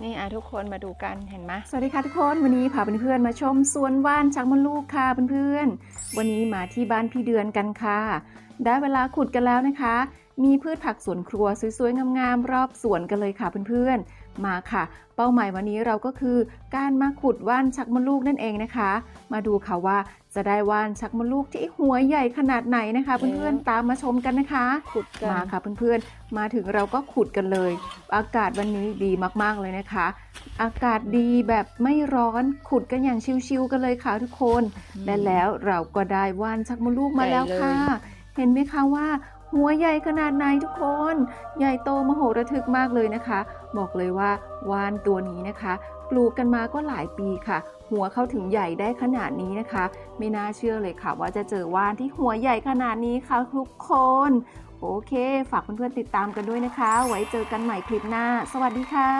นี่อะทุกคนมาดูกันเห็นไหมสวัสดีค่ะทุกคนวันนี้พาเพื่อนๆมาชมสวนว่านช้างมดลูกค่ะเพื่อนๆวันนี้มาที่บ้านพี่เดือนกันค่ะ ได้เวลาขุดกันแล้วนะคะ มีพืชผักสวนครัวสวยๆ งามๆ รอบสวนกันเลยค่ะเพื่อนๆ มาค่ะ เป้าหมายวันนี้เราก็คือ การมาขุดว่านชักมดลูกนั่นเองนะคะ มาดูค่ะว่าจะได้ว่านชักมดลูกที่หัวใหญ่ขนาดไหนนะคะ เพื่อนๆ ตามมาชมกันนะคะ ขุดกัน มาค่ะเพื่อนๆ มาถึงเราก็ขุดกันเลย อากาศวันนี้ดีมากๆเลยนะคะ อากาศดีแบบไม่ร้อนขุดกันอย่างชิวๆกันเลยค่ะทุกคน และแล้วเราก็ได้ว่านชักมดลูกมาแล้วค่ะ เห็นไหมคะว่า หัวใหญ่ขนาดไหนทุกคน ใหญ่โตมโหระทึกมากเลยนะคะ บอกเลยว่าว่านตัวนี้นะคะ ปลูกกันมาก็หลายปีค่ะ หัวเข้าถึงใหญ่ได้ขนาดนี้นะคะ ไม่น่าเชื่อเลยค่ะ ว่าจะเจอว่านที่หัวใหญ่ขนาดนี้ค่ะทุกคนโอเค ฝากเพื่อนๆติดตามกันด้วยนะคะ ไว้เจอกันใหม่คลิปหน้า สวัสดีค่ะ